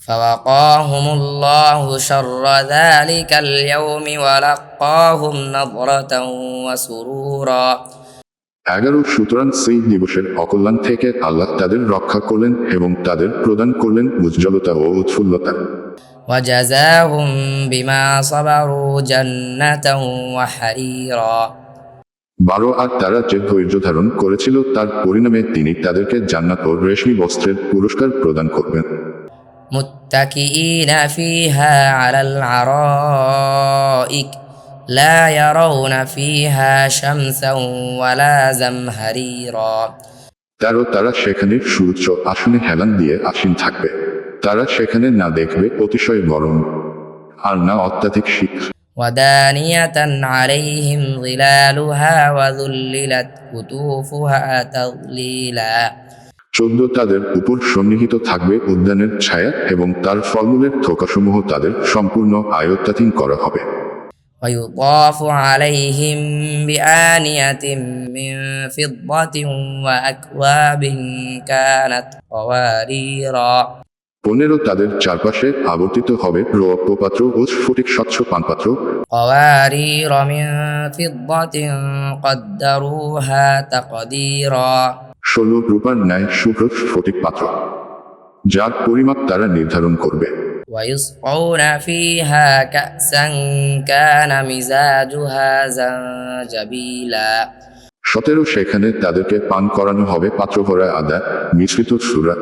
فوقاهم الله شر ذلك اليوم ولقاهم نظرة وسرورا এগারো সুতরাং সেই দিবসের অকল্যাণ থেকে আল্লাহ তাদের রক্ষা করলেন এবং তাদের প্রদান করলেন উজ্জ্বলতা ও উৎফুল্লতা وجزاهم بما صبروا جنة وحريرا বারো আর তারা যে ধৈর্য ধারণ করেছিল তার পরিণামে তিনি তাদেরকে জান্নাত ও রেশমি বস্ত্রের পুরস্কার প্রদান করবেন متكئين فيها على العرائك لا يرون فيها شمسا ولا زمهريرا তেরো তারা সেখানে সুউচ্চ আসনে হেলান দিয়ে আসীন থাকবে তারা সেখানে না দেখবে অতিশয় গরম আর না অত্যাধিক শীত ودانية عليهم ظلالها وذللت قطوفها تظليلا চোদ্দ তাদের উপর সন্নিহিত থাকবে উদ্যানের ছায়া এবং তার ফলমূলের থোকাসমূহ তাদের সম্পূর্ণ আয়ত্তাধীন করা হবে ويطاف عليهم بآنية من فضة وأكواب كانت قواريرا পনেরো তাদের চারপাশে আবর্তিত হবে রৌপ্যপাত্র ও স্ফটিক স্বচ্ছ পানপাত্র قوارير من فضة قدروها تقديرا ষোলো রূপার ন্যায় শুভ্র স্ফটিক পাত্র যার পরিমাপ তারা নির্ধারণ করবে ويسقون فيها كأسا كان مزاجها زنجبيلا সতেরো সেখানে তাদেরকে পান করানো হবে পাত্র ভরা আদা মিশ্রিত সুরা